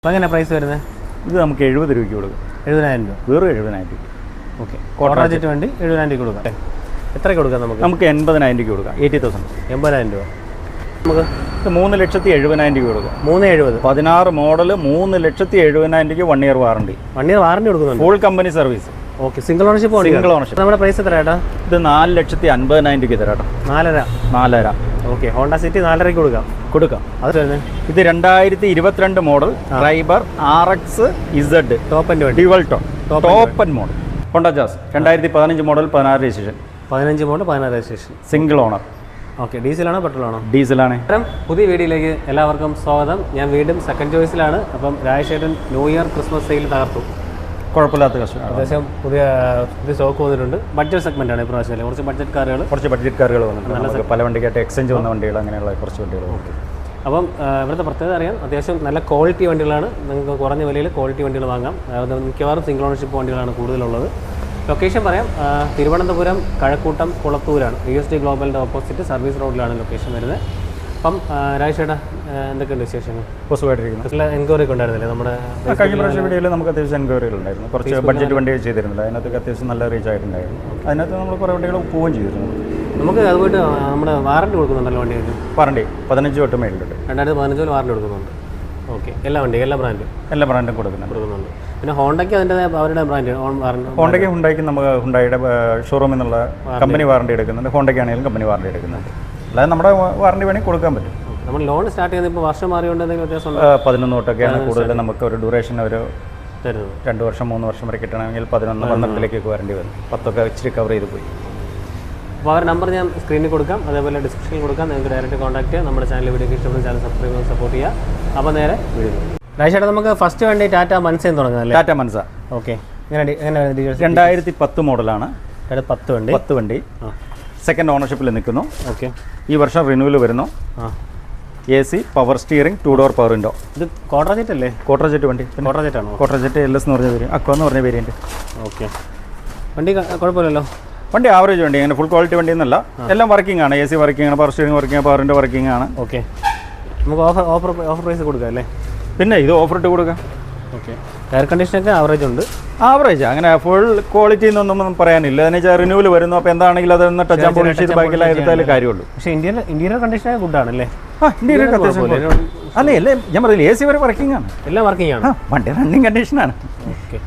അപ്പോൾ എങ്ങനെ പ്രൈസ് വരുന്നത് ഇത് നമുക്ക് എഴുപത് രൂപയ്ക്ക് കൊടുക്കും. എഴുപതിനായിരം രൂപ. വെറും എഴുപതിനായിരം രൂപ ഓക്കെ. കോട്ടറാജറ്റ് വണ്ടി എഴുപതിനായിരം രൂപ കൊടുക്കാം. എത്ര കൊടുക്കാം നമുക്ക്? നമുക്ക് എൺപതിനായിരം രൂപ കൊടുക്കാം. Eighty thousand. എൺപതിനായിരം രൂപ. നമുക്ക്? മൂന്ന് ലക്ഷത്തി എഴുപതിനായിരം രൂപ കൊടുക്കാം. മൂന്ന് എഴുപത്. പതിനാറ് മോഡൽ മൂന്ന് ലക്ഷത്തി എഴുപതിനായിരം രൂപ one year warranty one year warranty കൊടുക്കുന്നു full company service okay single ownership single ownership നമ്മുടെ പ്രൈസ് എത്ര ഏട്ടാ? ഇത് നാല് ലക്ഷത്തി അൻപതിനായിരം രൂപയ്ക്ക് തരാട്ടോ നാലര. നാലര. ഓക്കെ ഹോണ്ട സിറ്റി നാലരയ്ക്ക് കൊടുക്കാം. കൊടുക്കാം. അത് ഇത് രണ്ടായിരത്തി ഇരുപത്തിരണ്ട് model Triber R X Z top വണ്ടി ഡ്യുവൽ ടോൺ ടോപ്പൻ മോഡൽ ഹോണ്ട ജാസ് രണ്ടായിരത്തി പതിനഞ്ച് മോഡൽ പതിനാറ് രജിസ്ട്രേഷൻ പതിനഞ്ച് മോഡൽ പതിനാറ് രജിസ്ട്രേഷൻ സിംഗിൾ ഓണർ ഓക്കെ ഡീസലാണോ പെട്രോളാണോ ഡീസലാണ് ഇത്തരം പുതിയ വീഡിയോയിലേക്ക് എല്ലാവർക്കും സ്വാഗതം. ഞാൻ വീണ്ടും സെക്കൻഡ് ചോയ്സിലാണ് അപ്പം Rajasekharan new year Christmas sale തകർത്തു. കുഴപ്പമില്ലാത്ത കസ്റ്റമർ അത്യാവശ്യം പുതിയ പുതിയ സ്റ്റോക്ക് വന്നിട്ടുണ്ട്. ബഡ്ജറ്റ് സെഗ്മെന്റ് ആണ് ഇപ്രാവശ്യം അല്ലേ? കുറച്ച് ബഡ്ജറ്റ് കാറുകൾ കുറച്ച് ബഡ്ജറ്റ് കാറുകൾ വന്നിട്ടുണ്ട്. നമുക്ക് പല വണ്ടിക്കായിട്ട് എക്സ്ചേഞ്ച് വന്ന വണ്ടികൾ അങ്ങനെയുള്ള കുറച്ച് വണ്ടികൾ ഓക്കെ. അപ്പം ഇവിടുത്തെ പ്രത്യേകത അറിയാം. അത്യാവശ്യം നല്ല ക്വാളിറ്റി വണ്ടികളാണ്. നിങ്ങൾക്ക് കുറഞ്ഞ വിലയിൽ ക്വാളിറ്റി വണ്ടികൾ വാങ്ങാം. അതായത് മിക്കവാറും സിംഗിൾ ഓണർഷിപ്പ് വണ്ടികളാണ് കൂടുതലുള്ളത്. ലൊക്കേഷൻ പറയാം. തിരുവനന്തപുരം കഴക്കൂട്ടം കുളത്തൂരാണ്. യു എസ് ഡി ഗ്ലോബലിന്റെ ഓപ്പോസിറ്റ് സർവീസ് റോഡിലാണ് ലൊക്കേഷൻ വരുന്നത്. അപ്പം രാജേഷേട്ടാ എന്തൊക്കെയുണ്ട് വിശേഷങ്ങൾ? പോസിബിളായിട്ടിരിക്കുന്നു നല്ല എൻക്വയറി ഒക്കെ ഉണ്ടായിരുന്നില്ലേ നമ്മുടെ കഴിഞ്ഞ പ്രാവശ്യം വീഡിയോയിൽ നമുക്ക് അത്യാവശ്യം എൻക്വയറികൾ ഉണ്ടായിരുന്നു. കുറച്ച് ബഡ്ജറ്റ് വണ്ടി ചെയ്തിരുന്നില്ല അതിനകത്തൊക്കെ അത്യാവശ്യം നല്ല റീച്ച് ആയിട്ടുണ്ടായിരുന്നു. അതിനകത്ത് നമ്മൾ കുറേ വണ്ടികൾ പോവുകയും ചെയ്തിരുന്നു. നമുക്ക് അത് പോയിട്ട് നമ്മുടെ വാറണ്ടി കൊടുക്കുന്നുണ്ടല്ലോ വണ്ടികൾക്ക് വാറണ്ടി പതിനഞ്ച് തൊട്ട് മേളിലുണ്ട് രണ്ടായിരത്തി പതിനഞ്ചിൽ വാറണ്ടി കൊടുക്കുന്നുണ്ട്. ഓക്കെ എല്ലാ വണ്ടിയും എല്ലാ ബ്രാൻഡും എല്ലാ ബ്രാൻഡും കൊടുക്കുന്നുണ്ട്. കൊടുക്കുന്നുണ്ട്. പിന്നെ ഹോണ്ടയ്ക്ക് അതിന്റെ അവരുടെ ബ്രാൻഡ് ഹോണ്ടയ്ക്ക് ഹുണ്ടായിക്ക് നമുക്ക് ഹുണ്ടായിയുടെ ഷോറൂമിൽ നിന്നുള്ള കമ്പനി വാറണ്ടി എടുക്കുന്നുണ്ട്. ഹോണ്ടയ്ക്ക് ആണെങ്കിലും കമ്പനി വാറണ്ടി എടുക്കുന്നുണ്ട്. അല്ലാതെ നമ്മുടെ വാറണ്ടി വേണമെങ്കിൽ കൊടുക്കാൻ പറ്റും. നമ്മൾ ലോൺ സ്റ്റാർട്ട് ചെയ്യുന്നത് ഇപ്പോൾ വർഷം മാറിയോണ്ട് എന്തെങ്കിലും വ്യത്യാസം പതിനൊന്ന് തൊട്ടൊക്കെയാണ് കൂടുതൽ നമുക്ക് ഒരു ഡ്യൂറേഷൻ ഒരു തരുന്നത്. രണ്ട് വർഷം മൂന്ന് വർഷം വരെ കിട്ടണമെങ്കിൽ പതിനൊന്ന് പന്ത്രണ്ടിലേക്കൊക്കെ വരേണ്ടി വരും പത്തൊക്കെ ഇച്ചിരി കവർ ചെയ്ത് പോയി. അപ്പോൾ അവരുടെ നമ്പർ ഞാൻ സ്ക്രീനിൽ കൊടുക്കാം. അതേപോലെ ഡിസ്ക്രിപ്ഷനിൽ കൊടുക്കാം. നിങ്ങൾക്ക് ഡയറക്റ്റ് കോൺടാക്ട് ചെയ്യാം. നമ്മുടെ ചാനൽ വീഡിയോ ഇഷ്ടപ്പെടുന്ന ചാനൽ സബ്സ്ക്രൈബ് ചെയ്ത് സപ്പോർട്ട് ചെയ്യുക അപ്പോൾ നേരെ വീഡിയോ നമുക്ക് ഫസ്റ്റ് വേണ്ടി ടാറ്റ മനസ്സേന്ന് തുടങ്ങാം അല്ലേ? ടാറ്റ മനസ്സ ഓക്കെ എങ്ങനെ എങ്ങനെ ഡീറ്റെയിൽസ് രണ്ടായിരത്തി പത്ത് മോഡലാണ് പത്ത് വണ്ടി. പത്ത് വണ്ടി. ആ. സെക്കൻഡ് ഓണർഷിപ്പിൽ നിൽക്കുന്നു. ഓക്കെ ഈ വർഷം റിന്യൂവൽ വരുന്നു. A C power steering two door power window ഇത് കോട്ടർ ജെറ്റ് അല്ലേ? കോട്ടർ ജെറ്റ് വണ്ടി. കോട്ടർ ജെറ്റ് ആണോ? കോട്ടർ ജെറ്റ് എൽ എസ് എന്ന് പറഞ്ഞ പേര് അക്കോ എന്ന് പറഞ്ഞ പേരുണ്ട് ഓക്കെ വണ്ടി കുഴപ്പമില്ലല്ലോ? വണ്ടി ആവറേജ് വണ്ടി അങ്ങനെ ഫുൾ ക്വാളിറ്റി വണ്ടി എന്നല്ല. എല്ലാം വർക്കിംഗ് ആണ്. എ സി വർക്കിംഗ് ആണ് power steering working power window working ആണ്. ഓക്കെ നമുക്ക് ഓഫർ ഓഫർ ഓഫർ പ്രൈസ് കൊടുക്കാം അല്ലേ? പിന്നെ ഇത് ഓഫർ ഇട്ട് കൊടുക്കാം. ഓക്കെ എയർ കണ്ടീഷനൊക്കെ ആവറേജ് ഉണ്ട്. ആവറേജ് അങ്ങനെ ഫുൾ ക്വാളിറ്റി എന്നൊന്നും പറയാനില്ല. എന്ന് വെച്ചാൽ റിന്യൂവൽ വരുന്നു. അപ്പോൾ എന്താണെങ്കിലും അതൊന്ന് ടച്ച് ആൻഡ് പോളിഷ് ചെയ്ത് ബാക്കിയെല്ലാം എടുത്താലേ കാര്യമുള്ളൂ. പക്ഷേ ഇന്ത്യൻ ഇന്റീരിയർ കണ്ടീഷൻ ഗുഡ് ആണല്ലേ? ആ ഇന്റീരിയർ അല്ല അല്ലേ ഞാൻ പറയില്ല എ സി വരെ വർക്കിംഗ് ആണ്. എല്ലാം വർക്കിംഗ് ആണ്. വണ്ടി റണ്ണിങ് കണ്ടീഷനാണ് ഓക്കെ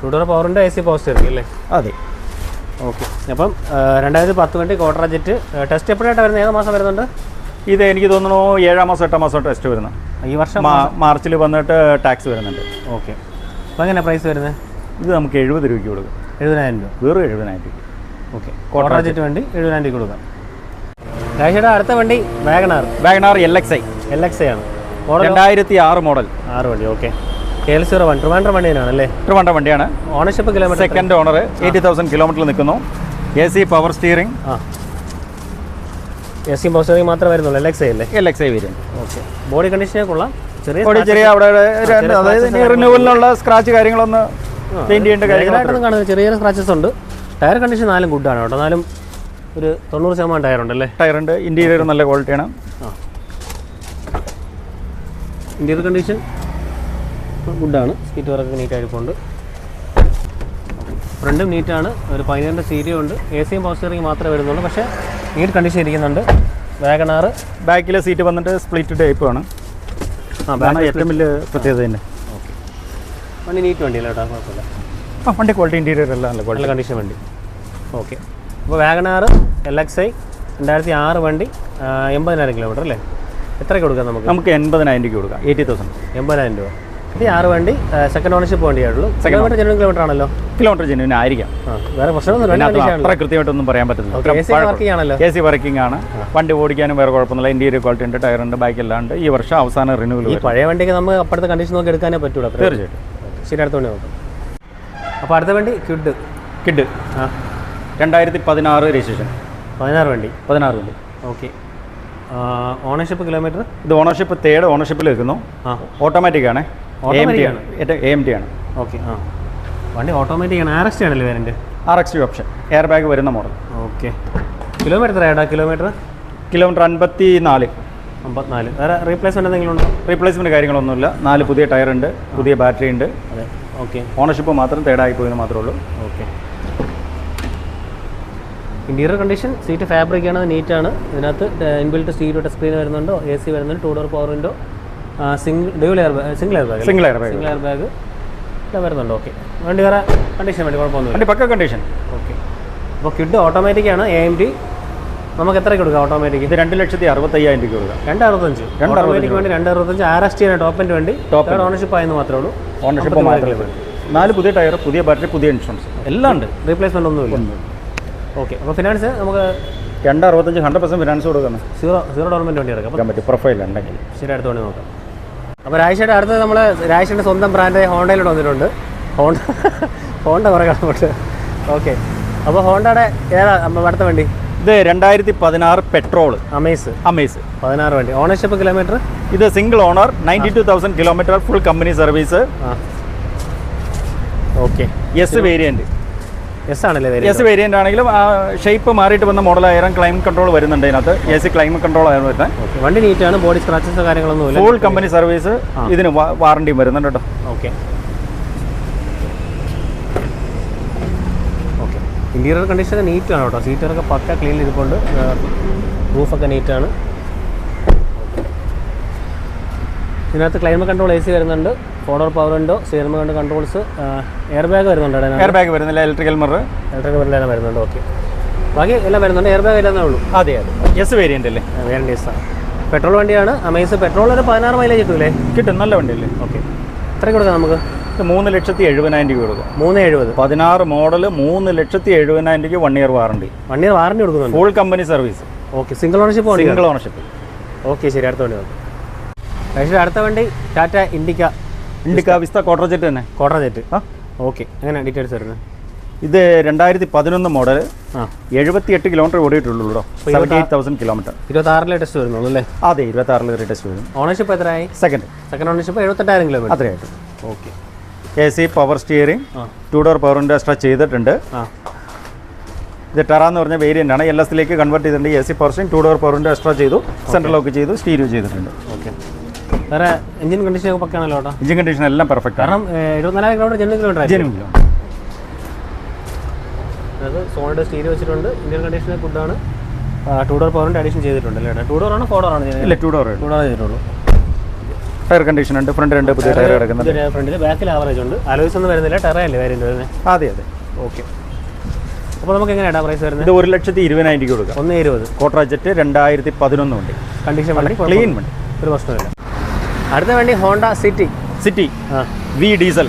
ടൂഡോർ പവറിന്റെ എ സി പോസ്റ്റ് അല്ലേ? അതെ. ഓക്കെ അപ്പം രണ്ടായിരത്തി പത്ത് വണ്ടി കോട്ടറ ജെറ്റ് ടെസ്റ്റ് എപ്പോഴായിട്ട് വരുന്നത് ഏത് മാസം വരുന്നുണ്ട്? ഇത് എനിക്ക് തോന്നുന്നു ഏഴാം മാസം എട്ടാം മാസം ടെസ്റ്റ് വരുന്നത് ഈ വർഷം മാർച്ചിൽ വന്നിട്ട് ടാക്സ് വരുന്നുണ്ട്. ഓക്കെ. അപ്പോൾ എങ്ങനെ പ്രൈസ് വരുന്നത്? ഇത് നമുക്ക് എഴുപത് രൂപയ്ക്ക് കൊടുക്കും. എഴുപതിനായിരം രൂപ. വെറും എഴുപതിനായിരം രൂപ ഓക്കെ. കോട്ടറാജറ്റ് വണ്ടി എഴുപതിനായിരം രൂപ കൊടുക്കാം. രാജയുടെ അടുത്ത വണ്ടി WagonR. WagonR L X I L X I ആണ്. മോഡൽ രണ്ടായിരത്തി ആറ് മോഡൽ ആറ് വണ്ടി okay. K L zero one Trivandrum വണ്ടിയാണ്. അല്ലേ ട്രിവാൻഡ്രം വണ്ടിയാണ് ownership kilometre second owner eighty thousand കിലോമീറ്ററിൽ നിൽക്കുന്നു. എ സി പവർ സ്റ്റിയറിംഗ് ആ. എസ് സി മാത്രമേ വരുന്നുള്ളൂ എൽ എക്സ് ഐ അല്ലേ? എൽ എക്സ് ഐ വരും ഓക്കെ ബോഡി കണ്ടീഷനെ കൊള്ളാം ചെറിയ ചെറിയ അവിടെ അതായത് റിന്യൂവലിനുള്ള സ്ക്രാച്ച് കാര്യങ്ങളൊന്ന് പെയിന്റ് ചെയ്യേണ്ട കാര്യങ്ങൾ ഭയങ്കരമായിട്ടൊന്നും കാണുന്നത് ചെറിയ സ്ക്രാച്ചസ് ഉണ്ട്. ടയർ കണ്ടീഷൻ നാലും ഗുഡാണ് കേട്ടോ. നാലും ഒരു തൊണ്ണൂറ് ശതമാനം ടയർ ഉണ്ടല്ലേ? ടയർ ഉണ്ട്. ഇന്റീരിയർ നല്ല ക്വാളിറ്റിയാണ് ഇന്റീരിയർ കണ്ടീഷൻ ഗുഡാണ് സീറ്റ് വർക്ക് നീറ്റ് ആയിട്ടുണ്ട്. ഫ്രണ്ടും നീറ്റാണ് ഒരു പതിനേഴിന്റെ സീരിയും ഉണ്ട്. എ സിയും പവർ സ്റ്റിയറിംഗ് മാത്രമേ വരുന്നുള്ളൂ. പക്ഷേ നീറ്റ് കണ്ടീഷൻ ഇരിക്കുന്നുണ്ട്. വാഗണാർ ബാക്കിലെ സീറ്റ് വന്നിട്ട് സ്പ്ലിറ്റ് ടൈപ്പ് ആണ്. ആ അതാണ് ഏറ്റവും വലിയ പ്രത്യേകത തന്നെ ഓക്കെ വണ്ടി നീറ്റ് വണ്ടിയല്ല കേട്ടോ? കുഴപ്പമില്ല. ആ വണ്ടി ക്വാളിറ്റി ഇന്റീരിയർ എല്ലാം നല്ല ക്വാളിറ്റി കണ്ടീഷൻ വണ്ടി. ഓക്കെ അപ്പോൾ wagon R L X I രണ്ടായിരത്തി ആറ് വണ്ടി എൺപതിനായിരം കിലോമീറ്റർ അല്ലേ? എത്ര കൊടുക്കാം നമുക്ക്? നമുക്ക് എൺപതിനായിരം രൂപ കൊടുക്കാം. Eighty thousand. എൺപതിനായിരം രൂപ. ഈ ആറ് വണ്ടി സെക്കൻഡ് ഓണർഷിപ്പ് വണ്ടിയായിട്ടുള്ളൂ. കിലോമീറ്റർ ജനുവൻ കിലോമീറ്റർ ആണല്ലോ? കിലോമീറ്റർ ജനുവൻ ആയിരിക്കാം. വേറെ പ്രശ്നമൊന്നുമില്ല കൃത്യമായിട്ടൊന്നും പറയാൻ ഓക്കെ എ സി വർക്കിംഗ് ആണ്. വണ്ടി ഓടിക്കാനും വേറെ കുഴപ്പമൊന്നുമില്ല. ഇന്റീരിയർ ക്വാളിറ്റി ഉണ്ട് ടയർ ഉണ്ട് ബാക്കി എല്ലാം ഉണ്ട്. ഈ വർഷം അവസാന റിന്യൂവൽ പഴയ വണ്ടിക്ക് നമുക്ക് അപ്പുറത്തെ കണ്ടീഷൻ നോക്കി എടുക്കാനേ പറ്റുള്ളൂ തീർച്ചയായിട്ടും. ശരി അടുത്ത വണ്ടി നോക്കാം. അപ്പോൾ അടുത്ത വണ്ടി കിഡ്. കിഡ്. ആ. രണ്ടായിരത്തി പതിനാറ് രജിസ്ട്രേഷൻ. പതിനാറ് വണ്ടി. പതിനാറ് വണ്ടി. ഓക്കെ. ഓണർഷിപ്പ് കിലോമീറ്റർ ഇത് ഓണർഷിപ്പ് തേർഡ് ഓണർഷിപ്പിൽ നിൽക്കുന്നു ഓട്ടോമാറ്റിക് ആണ്. എ എം ടി ആണ്. ഓക്കെ ആ. വണ്ടി ഓട്ടോമാറ്റിക് ആണ്. ആർ എക്സ് ആണല്ലേ വേറെ R X option air bag വരുന്ന മോഡൽ ഓക്കെ കിലോമീറ്റർ ഏടാ കിലോമീറ്റർ കിലോമീറ്റർ അൻപത്തി നാല് അമ്പത്തിനാല് വേറെ റീപ്ലേസ്മെന്റ് എന്തെങ്കിലും ഉണ്ടോ റീപ്ലേസ്മെന്റ് കാര്യങ്ങളൊന്നുമില്ല. നാല് പുതിയ ടയർ ഉണ്ട് പുതിയ ബാറ്ററി ഉണ്ട്. അതെ. ഓക്കെ ഓണർഷിപ്പ് മാത്രം തേടായി പോയെന്ന് മാത്രമേ ഉള്ളൂ. Okay interior condition seat fabric ആണ് നീറ്റാണ് ഇതിനകത്ത് ഇൻബിൽറ്റ് സീറ്റ് ടച്ച് സ്ക്രീൻ വരുന്നുണ്ടോ? എ സി വരുന്നുണ്ട് two door power window single dual air single air bag single air bag single air bag വരുന്നുണ്ട്. ഓക്കെ വണ്ടി വേറെ കണ്ടീഷൻ വേണ്ടി കുഴപ്പമൊന്നുമില്ല. വണ്ടി പക്ക കണ്ടീഷൻ ഓക്കെ അപ്പോൾ കിഡ് ഓട്ടോമാറ്റിക് ആണ് എ എം ഡി നമുക്ക് എത്രയ്ക്ക് കൊടുക്കാം ഓട്ടോമാറ്റിക് ഇത് രണ്ട് ലക്ഷത്തി അറുപത്തയ്യായിരം രൂപ കൊടുക്കാം. രണ്ട് അറുപത്തഞ്ച്. രണ്ട് ഓട്ടോമാറ്റിക് വേണ്ടി രണ്ട് അറുപത്തഞ്ച്. ആർ എസ് ടി ആണ് ടോപ്പ് എന്റെ വണ്ടി ടോപ്പ് ഓണർഷിപ്പ് ആയെന്ന് മാത്രമേ ഉള്ളൂ. ഓണർഷിപ്പ് മാത്രമേ നാല് പുതിയ ടയർ പുതിയ ബാറ്ററി പുതിയ ഇൻഷുറൻസ് എല്ലാം ഉണ്ട്. റീപ്ലേസ്മെന്റ് ഒന്നുമില്ല. ഓക്കെ അപ്പോൾ ഫിനാൻസ് നമുക്ക് രണ്ട് അറുപത്തഞ്ച് ഹൺഡ്രഡ് പെർസെന്റ് ഫിനാൻസ് കൊടുക്കണം. സീറോ സീറോ ഡോർമെന്റ് വേണ്ടി എടുക്കാം. പറ്റും. പ്രൊഫൈൽ ഉണ്ടെങ്കിൽ. ശരി അടുത്ത വേണ്ടി നോക്കാം. അപ്പോൾ രാജേഷയുടെ അടുത്ത് നമ്മൾ രാജേഷിന്റെ സ്വന്തം ബ്രാൻഡ് ഹോണ്ടയിലോട്ട് വന്നിട്ടുണ്ട്. ഹോണ്ട ഹോണ്ട കുറേ കിടപ്പുണ്ട് ഓക്കെ അപ്പോൾ ഹോണ്ടയുടെ ഏതാ അടുത്ത വണ്ടി? ഇത് രണ്ടായിരത്തി പതിനാറ് പെട്രോൾ അമേസ്. അമേസ്. പതിനാറ് വണ്ടി. ഓണർഷിപ്പ് കിലോമീറ്റർ ഇത് single owner ninety two thousand kilometre full company service okay S variant S ആണല്ലേ എസ് വേരിയന്റ് ആണെങ്കിലും ആ ഷേപ്പ് മാറിയിട്ട് വന്ന മോഡലായിരം ക്ലൈം കൺട്രോൾ വരുന്നുണ്ട് ഇതിനകത്ത്. എ സി ക്ലൈമറ്റ് കൺട്രോൾ ആയിരുന്നു വരുന്നത്. വണ്ടി നീറ്റ് ആണ് ബോഡി സ്ക്രാച്ചസ് കാര്യങ്ങളൊന്നുമില്ല ഫുൾ കമ്പനി സർവീസ് ഇതിന് വാറണ്ടിയും വരുന്നുണ്ട് കേട്ടോ. Okay okay interior condition neat ആണ് കേട്ടോ. സീറ്ററൊക്കെ പക്ക ക്ലീൻ ഇരിപ്പുണ്ട്. റൂഫൊക്കെ നീറ്റാണ് ഇതിനകത്ത് ക്ലൈമറ്റ് കൺട്രോൾ എ സി വരുന്നുണ്ട്. Four door power window steering കൊണ്ട്? കൺട്രോൾസ് എയർ ബാഗ് വരുന്നുണ്ട് എയർ ബാഗ് വരുന്നില്ല ഇലക്ട്രിക്കൽ മിറർ. ഇലക്ട്രിക് എല്ലാം വരുന്നുണ്ട് ഓക്കെ. ബാക്കി എല്ലാം വരുന്നുണ്ട് എയർ ബാഗ് ഇല്ലെന്നേ ഉള്ളൂ. അതെ അതെ. എസ് വേരിയന്റ് അല്ലേ? വേരിയന്റ് എസ് ആണ്. പെട്രോൾ വണ്ടിയാണ് അമേസ്. പെട്രോൾ ഒരു പതിനാറ് മൈലേജ് കിട്ടൂലേ? കിട്ടും നല്ല വണ്ടി അല്ലേ ഓക്കെ. എത്ര കൊടുക്കാം നമുക്ക്? മൂന്ന് ലക്ഷത്തി എഴുപതിനായിരം രൂപ കൊടുക്കും. മൂന്ന് എഴുപത്. പതിനാറ് മോഡൽ മൂന്ന് ലക്ഷത്തി എഴുപതിനായിരം രൂപയ്ക്ക് one year warranty one year warranty കൊടുക്കുന്നു full company service okay single ownership single ownership okay ശരി അടുത്ത വണ്ടി നോക്കാം. പക്ഷേ അടുത്ത വണ്ടി Tata Indica Indica Vista quadrajet തന്നെ? Quarter jet. ആ. ഓക്കെ. അങ്ങനെ ഡീറ്റെയിൽസ് വരുന്നത്? ഇത് രണ്ടായിരത്തി പതിനൊന്ന് മോഡൽ ആ. എഴുപത്തി എട്ട് കിലോമീറ്റർ ഓടിയിട്ടുള്ളൂ കേട്ടോ സെവന്റി എയ്റ്റ് തൗസൻഡ് കിലോമീറ്റർ ഇരുപത്താറിലെ ടെസ്റ്റ് വരുന്നുള്ളൂ അല്ലേ? അതെ ഇരുപത്തി ആറിൽ ലേറ്റസ്റ്റ് വരും. ഓണർഷിപ്പ് എത്രയായി? സെക്കൻഡ് സെക്കൻഡ് ഓണർഷിപ്പ് എഴുപത്തെട്ടായിരം kilometre അത്രയായിട്ട് okay. A C power steering two door power ഇൻഡസ്ട്ര ചെയ്തിട്ടുണ്ട്. ആ. ഇത് ടെറ എന്ന് പറഞ്ഞ വേരിയന്റ് ആണ്. എൽ എസിലേക്ക് കൺവേർട്ട് ചെയ്തിട്ടുണ്ട്. A C power steering two door power extra ചെയ്തു സെൻട്രൽ ലോക്ക് ചെയ്തു സ്റ്റീരിയോ ചെയ്തിട്ടുണ്ട്. ഓക്കെ. വേറെ എഞ്ചിൻ കണ്ടീഷൻ ഒക്കെ പക്കാണല്ലോ കേട്ടോ എഞ്ചിൻ കണ്ടീഷൻ എല്ലാം പെർഫെക്റ്റ് കാരണം ഏഹ്, എഴുപത്തിനാലായിരം കിലോമീറ്റർ ജനറൽ കിലോമീറ്റർ ആയിരിക്കും. ജെനുവിൻ അതായത് സോണിയുടെ സ്റ്റീരി വെച്ചിട്ടുണ്ട്. ഇന്ത്യൻ കണ്ടീഷൻ ഗുഡാണ് ടൂ ഡോർ പവറിന്റെ അഡീഷൻ ചെയ്തിട്ടുണ്ട് അല്ലേ ടൂ ഡോർ ആണോ ഫോർ ഡോർ ആണ് ഇല്ല ടു ഡോർ ടൂ ഡോർ ചെയ്തിട്ടുള്ളൂ. ടയർ കണ്ടീഷൻ ഉണ്ട്. ഫ്രണ്ട് രണ്ട് പുതിയ ടയർ കിടക്കുന്നുണ്ട്. ഫ്രണ്ടിൽ ബാക്കിൽ ആവറേജ് ഉണ്ട്. അലോയ്സ് ഒന്നും വരുന്നില്ല ടയറല്ലേ വേരിയന്റ് വരുന്നത് അതെ അതെ. ഓക്കെ അപ്പോൾ നമുക്ക് എങ്ങനെയാണ് പ്രൈസ് വരുന്നത്? ഇത് ഒരു ലക്ഷത്തി ഇരുപതിനായിരം രൂപ കൊടുക്കുക ഒന്ന് ഇരുപത്. കോട്രാജറ്റ് രണ്ടായിരത്തി പതിനൊന്ന് വണ്ടി. കണ്ടീഷൻ വണ്ടി ക്ലീൻ വണ്ടി. ഒരു പ്രശ്നമില്ല അടുത്ത വണ്ടി ഹോണ്ട സിറ്റി. സിറ്റി. ആ. V diesel.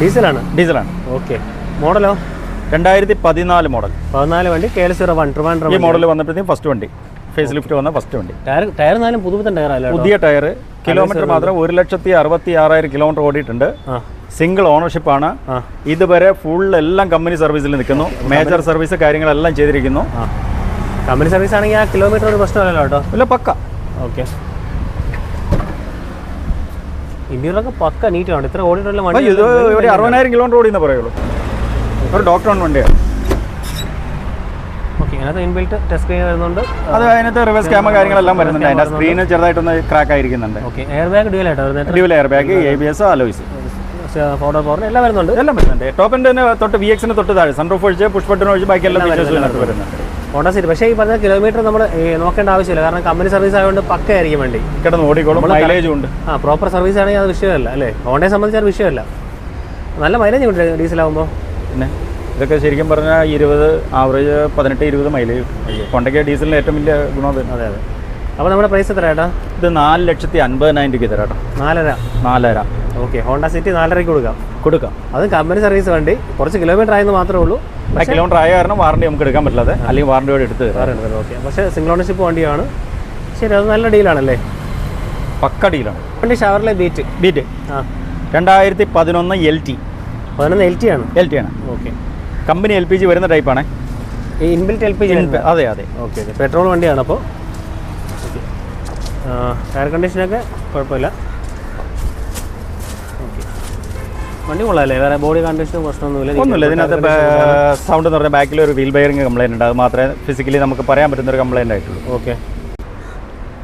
ഡീസലാണ്? ഡീസലാണ്. ഓക്കെ. മോഡലോ? രണ്ടായിരത്തി പതിനാല് മോഡൽ. പതിനാല് വണ്ടി കെ എൽ സീറോ വൺ ഈ മോഡൽ വന്നപ്പോഴത്തേക്കും ഫസ്റ്റ് വണ്ടി. ഫേസ് ലിഫ്റ്റ് വന്ന ഫസ്റ്റ് വണ്ടി. ടയർ ടയർ നാലും പുതുപുത്തൻ ടയർ അല്ലേ പുതിയ ടയർ കിലോമീറ്റർ മാത്രം ഒരു ലക്ഷത്തി അറുപത്തി ആറായിരം കിലോമീറ്റർ ഓടിയിട്ടുണ്ട് സിംഗിൾ ഓണർഷിപ്പ് ആണ്. ഇതുവരെ ഫുൾ എല്ലാം കമ്പനി സർവീസിൽ നിൽക്കുന്നു. മേജർ സർവീസ് കാര്യങ്ങളെല്ലാം ചെയ്തിരിക്കുന്നു. കമ്പനി സർവീസ് ആണെങ്കിൽ ആ കിലോമീറ്റർ ഒരു പ്രശ്നമല്ലല്ലോ കേട്ടോ? ഇല്ല പക്ക. ഓക്കെ. ഇന്ത്യയിലൊക്കെ പക്ക നീറ്റ് ആണ്. ഇത്ര ഓടിയിട്ടുള്ള വണ്ടി ഇത് ഒരു അറുപതിനായിരം കിലോമീറ്റർ ഓടിയെന്ന് പറയുള്ളൂ. ഒരു ഡോക്ടർ ഓൺ വണ്ടിയാണ് ടോപ്പിന്റെ അതിനകത്ത് ഇൻബിൽറ്റ് ടച്ച് സ്ക്രീൻ വരുന്നുണ്ട്. അത് അതിനകത്ത് റിവേഴ്സ് ക്യാമറ കാര്യങ്ങളെല്ലാം വരുന്നുണ്ട്. ചെറുതായിട്ടൊന്ന് ക്രാക്ക് ആയിരിക്കുന്നുണ്ട്. ഓക്കെ എയർ ബാഗ് ഡ്യൂൽ ആയിട്ടോ വരുന്നത് dual air bag A B S alloys photo power എല്ലാം വരുന്നുണ്ട്. എല്ലാം വരുന്നുണ്ട്. ടോപ്പിന്റെ തന്നെ തൊട്ട് വി എക്സിന് തൊട്ട് താഴെ സൺറൂഫ് ഒഴിച്ച് പുഷ് ബട്ടൺ ഒഴിച്ച് ബാക്കി എല്ലാ ഫീച്ചേഴ്സും ഇതിനകത്ത് വരുന്നുണ്ട്. Honda City. പക്ഷേ ഈ പറഞ്ഞ കിലോമീറ്റർ നമ്മൾ നോക്കേണ്ട ആവശ്യമില്ല. കാരണം കമ്പനി സർവീസ് ആയതുകൊണ്ട് പക്കയായിരിക്കും വണ്ടി. കിടന്ന് ഓടിക്കോളും മൈലേജും ഉണ്ട്. ആ പ്രോപ്പർ സർവീസ് ആണെങ്കിൽ അത് വിഷയമല്ല അല്ലേ? ഹോണ്ടയെ സംബന്ധിച്ച് അത് വിഷയമല്ല. നല്ല മൈലേജ് ഉണ്ട് ഡീസലാകുമ്പോൾ പിന്നെ ഇതൊക്കെ ശരിക്കും പറഞ്ഞാൽ ഇരുപത് ആവറേജ് പതിനെട്ട് ഇരുപത് മൈലേജ് ഹോണ്ടയ്ക്ക് ഡീസലിന് ഏറ്റവും വലിയ ഗുണം അതെ അതെ. അപ്പോൾ നമ്മുടെ പ്രൈസ് എത്ര ഏട്ടാ? ഇത് നാല് ലക്ഷത്തി അൻപതിനായിരം രൂപയ്ക്ക് തരാം കേട്ടോ നാലര? നാലര. ഓക്കെ ഹോണ്ട സിറ്റി നാലരയ്ക്ക് കൊടുക്കാം. കൊടുക്കാം. അത് കമ്പനി സർവീസ് വണ്ടി. കുറച്ച് കിലോമീറ്റർ ആയെന്ന് മാത്രമേ ഉള്ളൂ. കിലോമീറ്റർ ആയ കാരണം വാറണ്ടി നമുക്ക് എടുക്കാൻ പറ്റില്ല അല്ലെങ്കിൽ വാറണ്ടിയോട് എടുത്ത് തരാം. ഓക്കെ പക്ഷേ സിംഗിൾ ഓണർഷിപ്പ് വണ്ടിയാണ്. ശരി അത് നല്ല ഡീലാണല്ലേ പക്ക ഡീലാണ് വണ്ടി ഷവറിലെ ബീറ്റ് ബീറ്റ് ആ. രണ്ടായിരത്തി പതിനൊന്ന് എൽ ടി പതിനൊന്ന് എൽ ടി ആണ്. എൽ ടി ആണ്. Okay company L P G വരുന്ന ടൈപ്പാണ് ഈ ഇൻബിൽറ്റ് എൽ പി ജി അതെ അതെ. ഓക്കെ പെട്രോൾ വണ്ടിയാണ് അപ്പോൾ ടയർ കണ്ടീഷനൊക്കെ കുഴപ്പമില്ല. വണ്ടി കൊള്ളാല്ലേ? വേറെ ബോഡി കണ്ടീഷൻ പ്രശ്നമൊന്നുമില്ല. ഒന്നുമില്ല. ഇതിനകത്ത് സൗണ്ട് എന്ന് പറഞ്ഞാൽ ബാക്കിൽ ഒരു വീൽ ബെയറിംഗ് കംപ്ലൈന്റ് ഉണ്ട്. അത് മാത്രമേ ഫിസിക്കലി നമുക്ക് പറയാൻ പറ്റുന്ന ഒരു കംപ്ലൈന്റ് ആയിട്ടുള്ളൂ. ഓക്കെ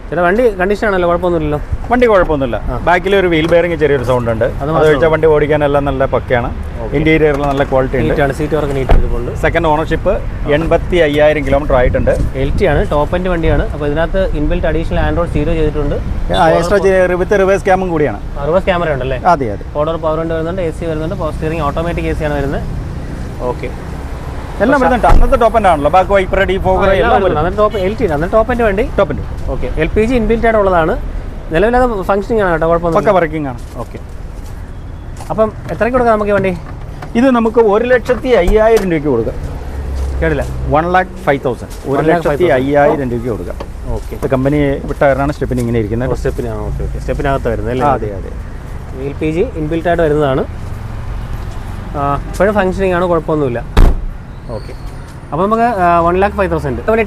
ചേട്ടാ വണ്ടി കണ്ടീഷൻ ആണല്ലോ കുഴപ്പമൊന്നുമില്ലല്ലോ? വണ്ടി കുഴപ്പമൊന്നുമില്ല. ബാക്കിൽ ഒരു വീൽ ബെയറിംഗ് ചെറിയൊരു സൗണ്ട് ഉണ്ട്. അത് കഴിച്ചാൽ വണ്ടി ഓടിക്കാനെല്ലാം നല്ല പക്കയാണ്. ഇന്റീരിയറിൽ നല്ല ക്വാളിറ്റി ഉണ്ട്. സീറ്റ് വർക്ക് നീറ്റ് ചെയ്തിട്ടുണ്ട് സെക്കൻഡ് ഓണർഷിപ്പ് എൺപത്തി അയ്യായിരം കിലോമീറ്റർ ആയിട്ടുണ്ട്. എൽ ടി ആണ് ടോപ്പ് എന്റെ വണ്ടിയാണ്. അപ്പോൾ ഇതിനകത്ത് ഇൻബിൽറ്റ് അഡീഷണൽ ആൻഡ്രോയിഡ് സീറോ ചെയ്തിട്ടുണ്ട്. എക്സ്ട്രാ വിത്ത് റിവേഴ്സ് ക്യാമും കൂടിയാണ്. റിവേഴ്സ് ക്യാമറ ഉണ്ടല്ലേ? അതെ അതെ. ഓർഡർ പവർ ഉണ്ട് വരുന്നുണ്ട് എ സി വരുന്നുണ്ട് power steering automatic A C ആണ് വരുന്നത്. ഓക്കെ എല്ലാം വരുന്നുണ്ട്. അന്നത്തെ ടോപ്പ് എന്റെ ആണല്ലോ. ബാക്ക് വൈപ്പർ ഡി ഫോഗർ എല്ലാം വരും. അന്നത്തെ ടോപ്പ് എൽ ടി അന്നത്തെ ടോപ്പ് എൻഡ് വണ്ടി. ടോപ്പ് ഉണ്ട് okay. L P G inbuilt ആയിട്ടുള്ളതാണ് നിലവിലത് ഫംഗ്ഷനിങ് ആണ് കേട്ടോ കുഴപ്പമൊന്നും പക്ക വർക്കിംഗ് ആണ്. ഓക്കെ. അപ്പം എത്രയ്ക്ക് കൊടുക്കാം നമുക്ക് ഈ വണ്ടി? ഇത് നമുക്ക് ഒരു ലക്ഷത്തി അയ്യായിരം രൂപയ്ക്ക് കൊടുക്കാം. കേട്ടില്ല. വൺ ലാക്ക് ഫൈവ് തൗസൻഡ് ഒരു ലക്ഷത്തി 5,000. അയ്യായിരം രൂപയ്ക്ക് കൊടുക്കാം. ഓക്കെ. ഇത് കമ്പനി വിട്ടാണ് സ്റ്റെപ്പിന് ഇങ്ങനെ ഇരിക്കുന്നത്. സ്റ്റെപ്പിനാണ് ഓക്കെ ഓക്കെ. സ്റ്റെപ്പിനകത്ത് വരുന്നത് അല്ലേ? അതെ അതെ. എൽ പി ജി ഇൻബിൽറ്റ് ആയിട്ട് വരുന്നതാണ് ഇപ്പോഴും ഫംഗ്ഷനിങ് ആണ് കുഴപ്പമൊന്നുമില്ല. ഓക്കെ. അപ്പോൾ നമുക്ക് വൺ ലാക്ക് ഫൈവ് തൗസൻഡ് അതുപോലെ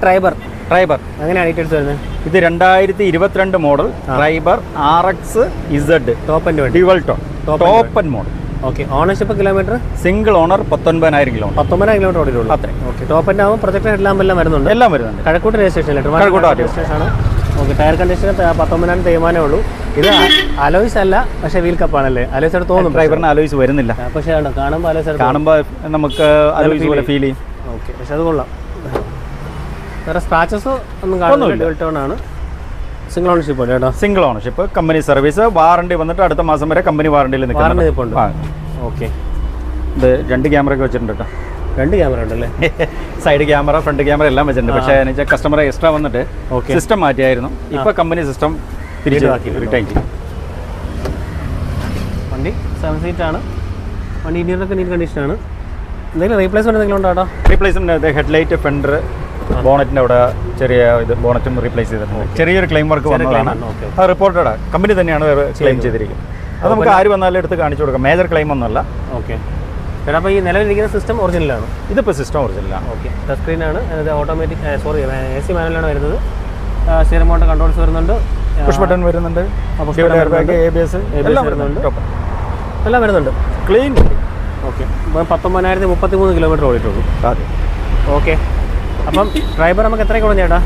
ട്രൈബർ അങ്ങനെയാണ് ഡീറ്റെയിൽസ് വരുന്നത്? ഇത് രണ്ടായിരത്തി ഇരുപത്തിരണ്ട് model Triber R X Z top end dual top and model okay ownership kilometre single owner പത്തൊൻപതിനായിരം kilometre പത്തൊമ്പതിനായിരം കിലോമീറ്റർ ഓടിയുള്ളൂ അത്രേ. ഓക്കെ ടോപ്പ് എൻഡ് ആകുമ്പോൾ പ്രൊജക്ട് എല്ലാം എല്ലാം വരുന്നുണ്ട്. എല്ലാം വരുന്നുണ്ട്. കഴക്കൂട്ട് രജിസ്ട്രേഷൻ കഴക്കൂട്ട്. രജിസ്ട്രേഷൻ ആണ്. ഓക്കെ ടയർ കണ്ടീഷൻ പത്തൊമ്പതിനായിരം തേയ്മാനേ ഉള്ളൂ. ഇത് അലോയ്സ് അല്ല പക്ഷെ വീൽ കപ്പാണല്ലേ അലോയ്സ് ആയിട്ട് തോന്നും ഡ്രൈവറിന് അലോയ്സ് വരുന്നില്ല. പക്ഷേ കാണുമ്പോൾ അലോയ്സ് കാണുമ്പോൾ നമുക്ക് അലോയ്സ് പോലെ ഫീൽ ചെയ്യും. ഓക്കെ പക്ഷെ അത് കൊള്ളാം. വേറെ സ്ക്രാച്ചസ് ഒന്നും കാണുന്നില്ല. ആണ്. സിംഗിൾ ഓണർഷിപ്പ് കേട്ടോ single ownership company service warranty വന്നിട്ട് അടുത്ത മാസം വരെ കമ്പനി വാറണ്ടിയിൽ നിൽക്കുന്നുണ്ട്. ഓക്കെ ഇത് രണ്ട് ക്യാമറ ഒക്കെ വെച്ചിട്ടുണ്ട് കേട്ടോ രണ്ട് ക്യാമറ ഉണ്ടല്ലേ സൈഡ് ക്യാമറ ഫ്രണ്ട് ക്യാമറ എല്ലാം വെച്ചിട്ടുണ്ട്. പക്ഷേ എന്ന് വെച്ചാൽ കസ്റ്റമർ എക്സ്ട്രാ വന്നിട്ട് സിസ്റ്റം മാറ്റിയായിരുന്നു. ഇപ്പൊ കമ്പനി സിസ്റ്റം തിരിച്ചു റിട്ടേൺ ചെയ്യും വണ്ടി സെവൻ സീറ്റ് ആണ്. വണ്ടി ഇന്റീരിയറൊക്കെ നീറ്റ് കണ്ടീഷനാണ് എന്തെങ്കിലും റീപ്ലേസ്മെന്റ് എന്തെങ്കിലും ഉണ്ടോ റീപ്ലേസ്മെന്റ് ഹെഡ്ലൈറ്റ് ഫെൻഡർ ബോണറ്റിന്റെ അവിടെ ചെറിയ ഇത് ബോണറ്റും റീപ്ലേസ് ചെയ്തിട്ടുണ്ട്. ചെറിയൊരു ക്ലെയിം വർക്ക് വന്നതാണ്. അത് റിപ്പോർട്ടഡ് കമ്പനി തന്നെയാണ് ക്ലെയിം ചെയ്തിരിക്കുന്നത്. അത് നമുക്ക് ആര് വന്നാലും എടുത്ത് കാണിച്ചു കൊടുക്കാം. മേജർ ക്ലെയിം ഒന്നുമല്ല. ഓക്കെ. ചേട്ടാ അപ്പോൾ ഈ നിലവിലിരിക്കുന്ന സിസ്റ്റം ഒറിജിനലാണ് ഇതിപ്പോൾ സിസ്റ്റം ഒറിജിനലാണ് ഓക്കെ. ടച്ച് സ്ക്രീനാണ് അത് ഓട്ടോമാറ്റിക് സോറി എ സി മാനുവലാണ് വരുന്നത്. സ്റ്റിയറിംഗ് മോട്ടർ കൺട്രോൾസ് വരുന്നുണ്ട്. പുഷ് ബട്ടൺ വരുന്നുണ്ട്. എല്ലാം വരുന്നുണ്ട്. എല്ലാം വരുന്നുണ്ട്. Clean okay. പത്തൊമ്പതിനായിരത്തി മുപ്പത്തി മൂന്ന് കിലോമീറ്റർ ഓടിയിട്ടുള്ളൂ. അതെ. ഓക്കെ. അപ്പം ഡ്രൈവർ നമുക്ക് എത്ര കൊടുക്കും ചേട്ടാ?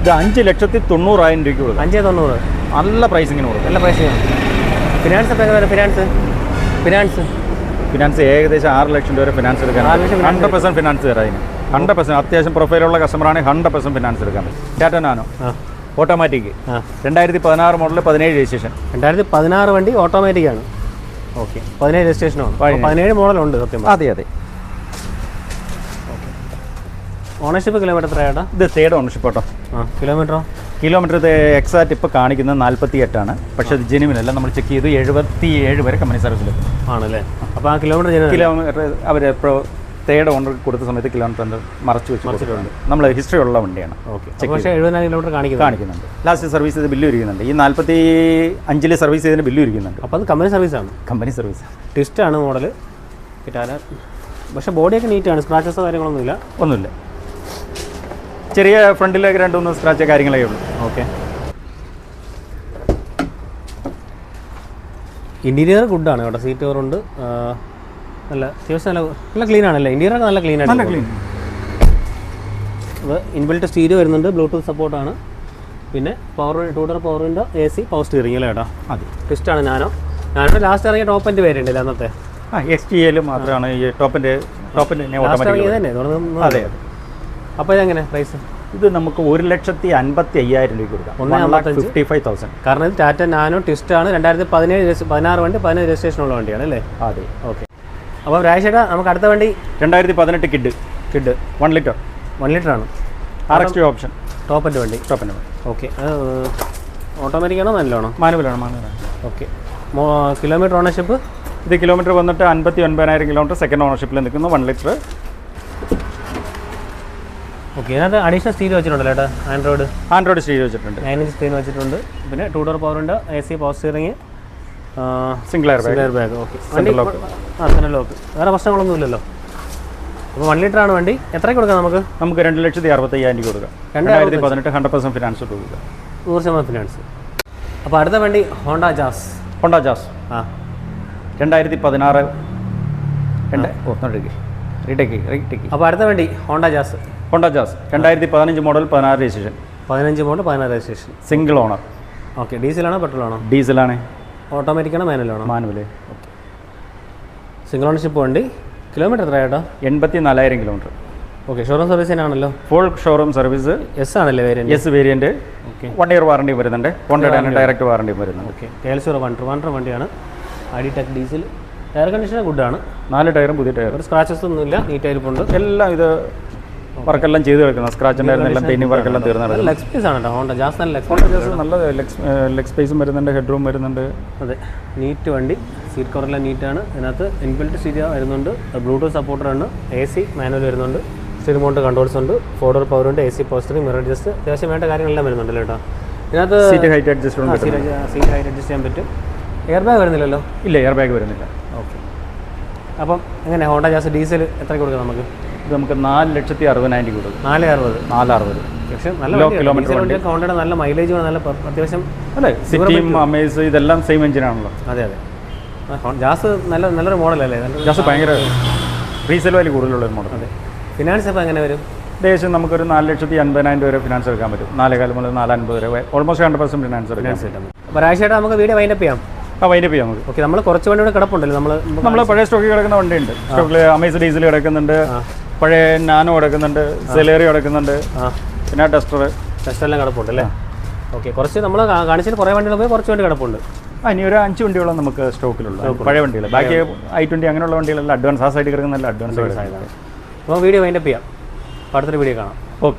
ഇത് അഞ്ച് ലക്ഷത്തി തൊണ്ണൂറായിരം രൂപയ്ക്ക് കൊടുക്കും. അഞ്ചേ തൊണ്ണൂറ്. നല്ല പ്രൈസിങ്ങിന് കൊടുക്കും. നല്ല പ്രൈസിങ് ഫിനാൻസ് വരും? ഫിനാൻസ് ഫിനാൻസ് ഫിനാൻസ് ഏകദേശം ആറ് ലക്ഷം രൂപ വരെ ഫിനാൻസ് എടുക്കാൻ ഹൺഡ്രഡ് പെർസെന്റ് ഫിനാൻസ് തരാം അതിന്. ഹൺഡ്രഡ് പെർസെന്റ് അത്യാവശ്യം പ്രൊഫൈലുള്ള കസ്റ്റമറാണ് ഹൺഡ്രഡ് പെർസെന്റ് ഫിനാൻസ് എടുക്കാൻ ടാറ്റ നാനോ ഓട്ടോമാറ്റിക് രണ്ടായിരത്തി പതിനാറ് മോഡൽ പതിനേഴ് രജിസ്ട്രേഷൻ രണ്ടായിരത്തി പതിനാറ് വണ്ടി ഓട്ടോമാറ്റിക് ആണ്. ഓക്കെ പതിനേഴ് രജിസ്ട്രേഷനാണ്. പതിനേഴ്. മോഡലുണ്ട് സത്യം അതെ അതെ. ഓണർഷിപ്പ് കിലോമീറ്റർ എത്ര ചേട്ടാ? ഇത് തേർഡ് ഓണർഷിപ്പ് കേട്ടോ കിലോമീറ്ററോ കിലോമീറ്റർ എക്സാക്ട് ഇപ്പോൾ കാണിക്കുന്നത് നാൽപ്പത്തി എട്ടാണ് പക്ഷേ ഇത് ജെനുവിനല്ല നമ്മൾ ചെക്ക് ചെയ്ത് എഴുപത്തി ഏഴ് വരെ കമ്പനി സർവീസിൽ ആണല്ലേ? അപ്പോൾ ആ കിലോമീറ്റർ കിലോമീറ്റർ അവർ ഇപ്പോൾ തേർഡ് ഓണർ കൊടുത്ത സമയത്ത് കിലോമീറ്റർ മറച്ചു വെച്ച് കൊടുത്തിട്ടുണ്ട് നമ്മൾ ഹിസ്റ്ററി ഉള്ള വണ്ടിയാണ്. ഓക്കെ പക്ഷേ എഴുപതിനായിരം കിലോമീറ്റർ കാണിക്കുന്നത് കാണിക്കുന്നുണ്ട്. ലാസ്റ്റ് സർവീസ് ചെയ്ത് ബില്ല് ഇരിക്കുന്നുണ്ട് ഈ നാൽപ്പത്തി അഞ്ചിൽ സർവീസ് ചെയ്തതിന് ബില്ല് ഇരിക്കുന്നുണ്ട് അപ്പോൾ അത് കമ്പനി സർവീസാണ് കമ്പനി സർവീസ് ട്വിസ്റ്റ് ആണ് മോഡൽ കിട്ടാൻ. പക്ഷേ ബോഡിയൊക്കെ നീറ്റാണ് സ്ക്രാച്ചസോ കാര്യങ്ങളൊന്നുമില്ല. ഒന്നുമില്ല. ചെറിയ ഫ്രണ്ടിലേക്ക് രണ്ട് മൂന്ന് സ്ക്രാച്ച് കാര്യങ്ങളേ ഉള്ളൂ. ഓക്കെ ഗുഡ് ആണ് കേട്ടോ. സീറ്റ് കവറുണ്ട് നല്ല അത്യാവശ്യം നല്ല നല്ല ക്ലീൻ ആണല്ലേ? ഇന്റീരിയർ നല്ല ക്ലീൻ ആണ് ക്ലീൻ അപ്പോൾ ഇൻബിൽറ്റ് സ്റ്റീരിയോ വരുന്നുണ്ട് ബ്ലൂടൂത്ത് സപ്പോർട്ട് ആണ്. പിന്നെ power two door power window A C power steering അല്ലേ കേട്ടോ? അതെ. ആണ് ഞാനോ ഞാനോ ലാസ്റ്റ് ഇറങ്ങിയ ടോപ്പ് എന്റെ പേരുണ്ടല്ലേ അന്നത്തെ? ആ എക്സ് ടി എൽ മാത്രമാണ് ഈ ടോപ്പിന്റെ ടോപ്പിന്റെ അതെ അതെ. അപ്പോൾ എങ്ങനെ പ്രൈസ് ഇത് നമുക്ക് ഒരു ലക്ഷത്തി അൻപത്തി അയ്യായിരം രൂപ കൊടുക്കാം. ഒന്ന് അമ്പത്തഞ്ച്. ഫിഫ്റ്റി ഫൈവ് തൗസൻഡ് കാരണം ഇത് ടാറ്റ നാനോ ട്വിസ്റ്റാണ് രണ്ടായിരത്തി പതിനേഴ് പതിനാറ് വണ്ടി പതിനേഴ് രജിസ്ട്രേഷൻ ഉള്ള വണ്ടിയാണ് അല്ലേ? അതെ. ഓക്കെ അപ്പോൾ രാജേട്ടാ നമുക്ക് അടുത്ത വണ്ടി. രണ്ടായിരത്തി പതിനെട്ട് Kwid. Kwid. One litre one litre ആണ്. ആർ എക്സ് ടു ഓപ്ഷൻ ടോപ്പിന്റെ വണ്ടി. ടോപ്പിന്റെ ഓക്കെ ഓട്ടോമാറ്റിക് ആണോ നല്ലതാണോ? മാനുവലാണ് മാനുവലാണ് ഓക്കെ കിലോമീറ്റർ ഓണർഷിപ്പ് ഇത് കിലോമീറ്റർ വന്നിട്ട് അൻപത്തി ഒൻപതിനായിരം കിലോമീറ്റർ സെക്കൻഡ് ഓണർഷിപ്പിൽ നിൽക്കുന്നു. വൺ ലിറ്റർ ഓക്കെ ഇതിനകത്ത് അഡീഷണൽ സ്റ്റീൽ വെച്ചിട്ടുണ്ടല്ലോ ചേട്ടാ ആൻഡ്രോയിഡ് ആൻഡ്രോയിഡ് സ്റ്റീൽ വെച്ചിട്ടുണ്ട്. നയൻ ഇഞ്ച് സ്ക്രീൻ വെച്ചിട്ടുണ്ട്. പിന്നെ ടൂ ഡോർ പവർ ഉണ്ട് A C power steering single air bag air bag okay. ആ സെൻട്രൽ ലോക്ക് വേറെ പ്രശ്നങ്ങളൊന്നും ഇല്ലല്ലോ. അപ്പോൾ വൺ ലിറ്റർ ആണ് വണ്ടി. എത്ര കൊടുക്കാം നമുക്ക്? നമുക്ക് രണ്ട് ലക്ഷത്തി അറുപത്തയ്യായിരം രൂപ കൊടുക്കാം. രണ്ട് രണ്ടായിരത്തി പതിനെട്ട് ഹൺഡ്രഡ് പെർസെന്റ് ഫിനാൻസ് കൊടുക്കുക നൂറ് ശതമാനം ഫിനാൻസ് അപ്പോൾ അടുത്ത വണ്ടി ഹോണ്ട ജാസ് ഹോണ്ട ജാസ് ആ. രണ്ടായിരത്തി പതിനാറ്. രണ്ട് ഓ റീടേക്ക് റീടേക്ക് അപ്പോൾ അടുത്ത വണ്ടി ഹോണ്ട ജാസ് ഹോണ്ട ജാസ് രണ്ടായിരത്തി പതിനഞ്ച് മോഡൽ പതിനാറ് രജിസ്ട്രേഷൻ. പതിനഞ്ച് മോഡൽ പതിനാറ് രജിസ്ട്രേഷൻ. സിംഗിൾ ഓണർ ഓക്കെ ഡീസലാണോ പെട്രോൾ ആണോ ഡീസലാണ്. ഓട്ടോമാറ്റിക് ആണോ മാനുവൽ മാനുവൽ സിംഗിൾ ഓണർഷിപ്പ് വണ്ടി കിലോമീറ്റർ എത്ര ചേട്ടാ എൺപത്തി നാലായിരം കിലോമീറ്റർ ഓക്കെ ഷോറൂം സർവീസ് തന്നെയാണല്ലോ? ഫുൾ ഷോറൂം സർവീസ് എസ് ആണല്ലേ variant S variant okay. One year warranty വരുന്നുണ്ട്. ഹോണ്ടയുടെ ഡയറക്റ്റ് വാറണ്ടി വരുന്നുണ്ട്. Okay. K L zero one wonder വണ്ടിയാണ് I tech diesel air condition ഗുഡാണ് നാല് ടയറും പുതിയ ടയർ സ്ക്രാച്ചസ് ഒന്നുമില്ല. നീറ്റ് ആയിരിപ്പുണ്ട് എല്ലാം ഇത് വർക്കെല്ലാം ചെയ്ത് കിടക്കുന്നത് സ്ക്രാച്ച് ഉണ്ടായിരുന്ന എല്ലാം പെയിന്റിംഗ് വർക്കെല്ലാം തീർന്നു നല്ല ലെഗ് സ്പേസ് ആണ് കേട്ടോ ഹോണ്ട ജാസ് നല്ല ലെഗ് സ്പേസ് നല്ല ലെഗ് സ്പേസും വരുന്നുണ്ട് ഹെഡ് റൂം വരുന്നുണ്ട്. അതെ. നീറ്റ് വണ്ടി. സീറ്റ് കവറെല്ലാം നീറ്റാണ് അതിനകത്ത് ഇൻബിൽറ്റ് സ്റ്റീരിയ വരുന്നുണ്ട്. ബ്ലൂടൂത്ത് സപ്പോർട്ടറാണ് എ സി മാനുവൽ വരുന്നുണ്ട്. സ്റ്റിൽ മൗണ്ട് കൺട്രോൾസ് ഉണ്ട്. ഫോർ ഡോർ പവർ ഉണ്ട്. എ സി പോസ്റ്ററിംഗ് മിറർ അഡ്ജസ്റ്റ് അത്യാവശ്യം വേണ്ട കാര്യങ്ങളെല്ലാം വരുന്നുണ്ടല്ലോ കേട്ടോ ഇതിനകത്ത് seat height adjust seat height adjust ചെയ്യാൻ പറ്റും. എയർ ബാഗ് വരുന്നില്ലല്ലോ? ഇല്ല എയർ ബാഗ് വരുന്നില്ല. ഓക്കെ അപ്പം എങ്ങനെ? ഹോണ്ട ജാസ് ഡീസൽ എത്ര കൊടുക്കാം നമുക്ക്? ഇത് നമുക്ക് നാല് ലക്ഷത്തി അറുപതിനായിരം കൊടുക്കും. നാല് അറുപത്. നാല് അറുപത് പക്ഷേ നല്ല ഹോണ്ടയുടെ നല്ല മൈലേജ് നല്ല അത്യാവശ്യം അല്ലേ? സിറ്റിയും അമേസ് ഇതെല്ലാം സെയിം എഞ്ചിനാണല്ലോ അതെ അതെ. ജാസ് നല്ല നല്ലൊരു മോഡലല്ലേ ജാസ് ഭയങ്കര റീസെൽ വാല്യൂ കൂടുതലുള്ള ഒരു മോഡൽ അതെ. ഫിനാൻസ് അപ്പോൾ എങ്ങനെ വരും? ഏകദേശം നമുക്കൊരു നാല് ലക്ഷത്തി അൻപതിനായിരം രൂപ വരെ ഫിനാൻസ് എടുക്കാൻ പറ്റും. നാലേകാലം മുതൽ നാല് അൻപത് വരെ ഓൾമോസ്റ്റ് ഹൺഡ്രഡ് പെർസെന്റ് ഫിനാൻസ് എടുക്കാം അപ്പോൾ ഒരാഴ്ചയായിട്ട് നമുക്ക് വീട് വൈൻഡപ്പ് ചെയ്യാം. ആ വൈൻഡപ്പ് ചെയ്യാം നമുക്ക്. ഓക്കെ നമ്മൾ കുറച്ച് വണ്ടി ഇവിടെ കിടപ്പുണ്ടല്ലോ. നമ്മൾ നമ്മൾ പഴയ സ്റ്റോക്കിൽ കിടക്കുന്ന വണ്ടിയുണ്ട്. സ്റ്റോക്കിൽ അമേസ് ഡീസൽ കിടക്കുന്നുണ്ട്. പഴയ നാനോ അടക്കുന്നുണ്ട് സെലേറി അടക്കുന്നുണ്ട് പിന്നെ ടെസ്റ്റർ ടെസ്റ്ററെല്ലാം കിടപ്പുണ്ട് അല്ലേ? ഓക്കെ കുറച്ച് നമ്മൾ കാണിച്ചിട്ട് കുറേ വണ്ടികൾ പോയി കുറച്ച് വണ്ടി കിടപ്പുണ്ട്. ആ ഇനി ഒരു അഞ്ച് വണ്ടികളാണ് നമുക്ക് സ്റ്റോക്കിലുള്ള പഴയ വണ്ടികൾ. ബാക്കി ഐ ട്വന്റി അങ്ങനെയുള്ള വണ്ടികളെല്ലാം അഡ്വാൻസ് ആ സൈഡിൽ കിടക്കുന്ന അഡ്വാൻസ് അഡ്വാൻസ് അപ്പോൾ വീഡിയോ വൈൻഡപ്പ് ചെയ്യാം. അടുത്തൊരു വീഡിയോ കാണാം.